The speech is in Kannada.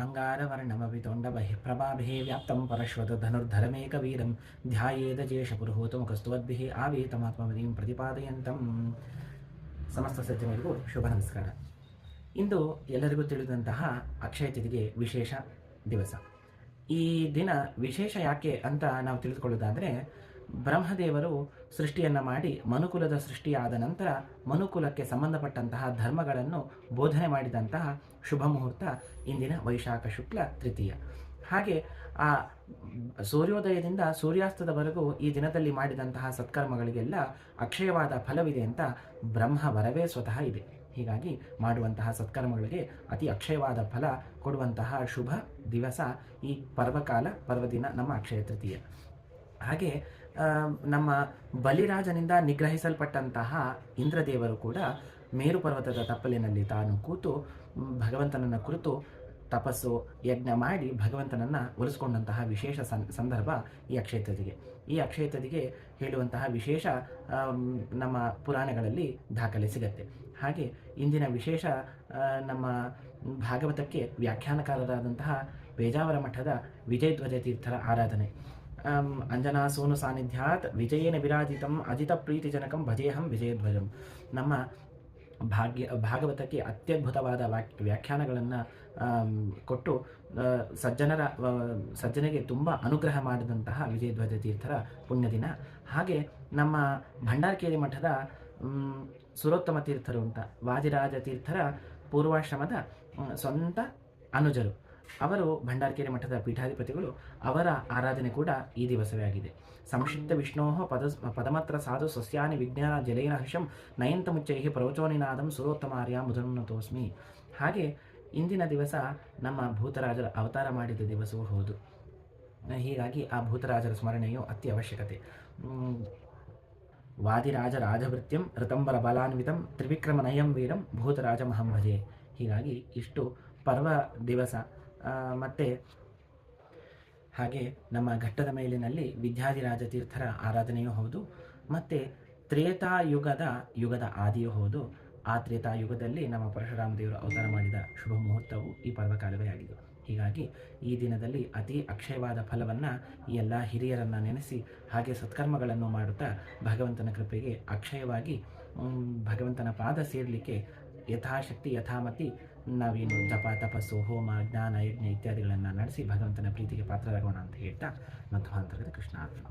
ಅಂಗಾರವರ್ಣಮಪಿ ಪ್ರಭಾಭಿ ಪ್ರಭಾಭೇ ವ್ಯಾಪ್ತಂ ಪರಶ್ವತ ಧನುರ್ಧರಮೇಕವೀರಂ ಧ್ಯಾಯೇದ ಜೇಷಪುರುಹೂತಮುಖಸ್ತುವದ್ಭಿಃ ಆವೇತಮಾತ್ಮವದೀಂ ಪ್ರತಿಪಾದಯಂತಂ ಸಮಸ್ತ ಸಜ್ಜನರಿಗೂ ಶುಭ ನಮಸ್ಕಾರ. ಇಂದು ಎಲ್ಲರಿಗೂ ತಿಳಿದಂತಹ ಅಕ್ಷಯ ತಿಥಿಗೆ ವಿಶೇಷ ದಿವಸ. ಈ ದಿನ ವಿಶೇಷ ಯಾಕೆ ಅಂತ ನಾವು ತಿಳಿದುಕೊಳ್ಳೋದಾದರೆ ಬ್ರಹ್ಮದೇವರು ಸೃಷ್ಟಿಯನ್ನು ಮಾಡಿ ಮನುಕುಲದ ಸೃಷ್ಟಿಯಾದ ನಂತರ ಮನುಕುಲಕ್ಕೆ ಸಂಬಂಧಪಟ್ಟಂತಹ ಧರ್ಮಗಳನ್ನು ಬೋಧನೆ ಮಾಡಿದಂತಹ ಶುಭ ಮುಹೂರ್ತ ಇಂದಿನ ವೈಶಾಖ ಶುಕ್ಲ ತೃತೀಯ. ಹಾಗೆ ಆ ಸೂರ್ಯೋದಯದಿಂದ ಸೂರ್ಯಾಸ್ತದವರೆಗೂ ಈ ದಿನದಲ್ಲಿ ಮಾಡಿದಂತಹ ಸತ್ಕರ್ಮಗಳಿಗೆಲ್ಲ ಅಕ್ಷಯವಾದ ಫಲವಿದೆ ಅಂತ ಬ್ರಹ್ಮ ವರವೇ ಸ್ವತಃ ಇದೆ. ಹೀಗಾಗಿ ಮಾಡುವಂತಹ ಸತ್ಕರ್ಮಗಳಿಗೆ ಅತಿ ಅಕ್ಷಯವಾದ ಫಲ ಕೊಡುವಂತಹ ಶುಭ ದಿವಸ ಈ ಪರ್ವಕಾಲ ಪರ್ವದಿನ ನಮ್ಮ ಅಕ್ಷಯ ತೃತೀಯ. ಹಾಗೆ ನಮ್ಮ ಬಲಿರಾಜನಿಂದ ನಿಗ್ರಹಿಸಲ್ಪಟ್ಟಂತಹ ಇಂದ್ರದೇವರು ಕೂಡ ಮೇರು ಪರ್ವತದ ತಪ್ಪಲಿನಲ್ಲಿ ತಾನು ಕೂತು ಭಗವಂತನನ್ನು ಕುರಿತು ತಪಸ್ಸು ಯಜ್ಞ ಮಾಡಿ ಭಗವಂತನನ್ನು ಒಲಿಸ್ಕೊಂಡಂತಹ ವಿಶೇಷ ಸಂ, ಸಂದರ್ಭ ಈ ಅಕ್ಷಯತದಿಗೆ. ಈ ಅಕ್ಷಯತದಿಗೆ ಹೇಳುವಂತಹ ವಿಶೇಷ ನಮ್ಮ ಪುರಾಣಗಳಲ್ಲಿ ದಾಖಲೆ ಸಿಗತ್ತೆ. ಹಾಗೆ ಇಂದಿನ ವಿಶೇಷ ನಮ್ಮ ಭಾಗವತಕ್ಕೆ ವ್ಯಾಖ್ಯಾನಕಾರರಾದಂತಹ ಪೇಜಾವರ ಮಠದ ವಿಜಯಧ್ವಜ ತೀರ್ಥರ ಆರಾಧನೆ. ಅಂಜನಾ ಸೋನು ಸಾನ್ನಿಧ್ಯಾತ್ ವಿಜಯೇನ ವಿರಾಜಿತಂ ಅಜಿತ ಪ್ರೀತಿಜನಕಂ ಭಜೇಹಂ ವಿಜಯಧ್ವಜಂ ನಮ್ಮ ಭಾಗ್ಯ ಭಾಗವತಕ್ಕೆ ಅತ್ಯದ್ಭುತವಾದ ವಾಕ್ ವ್ಯಾಖ್ಯಾನಗಳನ್ನು ಕೊಟ್ಟು ಸಜ್ಜನರ ಸಜ್ಜನಿಗೆ ತುಂಬ ಅನುಗ್ರಹ ಮಾಡಿದಂತಹ ವಿಜಯಧ್ವಜ ತೀರ್ಥರ ಪುಣ್ಯದಿನ. ಹಾಗೆ ನಮ್ಮ ಭಂಡಾರಕೇರಿ ಮಠದ ಸುರೋತ್ತಮ ತೀರ್ಥರು ಅಂತ ವಾಜಿರಾಜ ತೀರ್ಥರ ಪೂರ್ವಾಶ್ರಮದ ಸ್ವಂತ ಅನುಜರು. ಅವರು ಭಂಡಾರಕೇರಿ ಮಠದ ಪೀಠಾಧಿಪತಿಗಳು, ಅವರ ಆರಾಧನೆ ಕೂಡ ಈ ದಿವಸವೇ ಆಗಿದೆ. ಸಂಕ್ಷಿಪ್ತ ವಿಷ್ಣೋ ಪದ ಪದಮತ್ರ ಸಾಧು ಸಸ್ಯಾನಿ ವಿಜ್ಞಾನ ಜಲೇನ ಹರ್ಷಂ ನಯಂತ ಮುಚ್ಚೈ ಪ್ರವಚೋನಿನಾದಂ ಸುರೋತ್ತಮಾರ್ಯ ಮುದನುನ್ನತೋಸ್ಮಿ ಹಾಗೆ ಇಂದಿನ ದಿವಸ ನಮ್ಮ ಭೂತರಾಜರ ಅವತಾರ ಮಾಡಿದ ದಿವಸವೂ ಹೌದು. ಹೀಗಾಗಿ ಆ ಭೂತರಾಜರ ಸ್ಮರಣೆಯು ಅತಿ ಅವಶ್ಯಕತೆ ವಾದಿರಾಜ ರಾಜಭೃತ್ಯಂ ಋತಂಬರ ಬಲಾನ್ವಿತಂ ತ್ರಿವಿಕ್ರಮ ನಯಂ ವೀರಂ ಭೂತರಾಜ ಮಹಂಭಜೆ. ಹೀಗಾಗಿ ಇಷ್ಟು ಪರ್ವ ದಿವಸ ಮತ್ತೆ ಹಾಗೆ ನಮ್ಮ ಘಟ್ಟದ ಮೇಲಿನಲ್ಲಿ ವಿದ್ಯಾಧಿರಾಜ ತೀರ್ಥರ ಆರಾಧನೆಯೂ ಹೌದು, ಮತ್ತು ತ್ರೇತಾಯುಗದ ಯುಗದ ಆದಿಯೂ ಹೌದು. ಆ ತ್ರೇತಾಯುಗದಲ್ಲಿ ನಮ್ಮ ಪರಶುರಾಮ ದೇವರು ಅವತಾರ ಮಾಡಿದ ಶುಭ ಮುಹೂರ್ತವು ಈ ಪರ್ವಕಾಲವೇ ಆಗಿದೆ ಹೀಗಾಗಿ ಈ ದಿನದಲ್ಲಿ ಅತಿ ಅಕ್ಷಯವಾದ ಫಲವನ್ನು ಎಲ್ಲ ಹಿರಿಯರನ್ನು ನೆನೆಸಿ ಹಾಗೆ ಸತ್ಕರ್ಮಗಳನ್ನು ಮಾಡುತ್ತಾ ಭಗವಂತನ ಕೃಪೆಗೆ ಅಕ್ಷಯವಾಗಿ ಭಗವಂತನ ಪಾದ ಸೇರಲಿಕ್ಕೆ ಯಥಾಶಕ್ತಿ, ಯಥಾಮತಿ ನಾವೇನು ಜಪ ತಪಸ್ಸು ಹೋಮ ಜ್ಞಾನ, ಯಜ್ಞ ಇತ್ಯಾದಿಗಳನ್ನು ನಡೆಸಿ ಭಗವಂತನ ಪ್ರೀತಿಗೆ ಪಾತ್ರರಾಗೋಣ ಅಂತ ಹೇಳ್ತಾ ಮಧ್ವಾಂತರದ ಕೃಷ್ಣ ಅರ್ಪಣ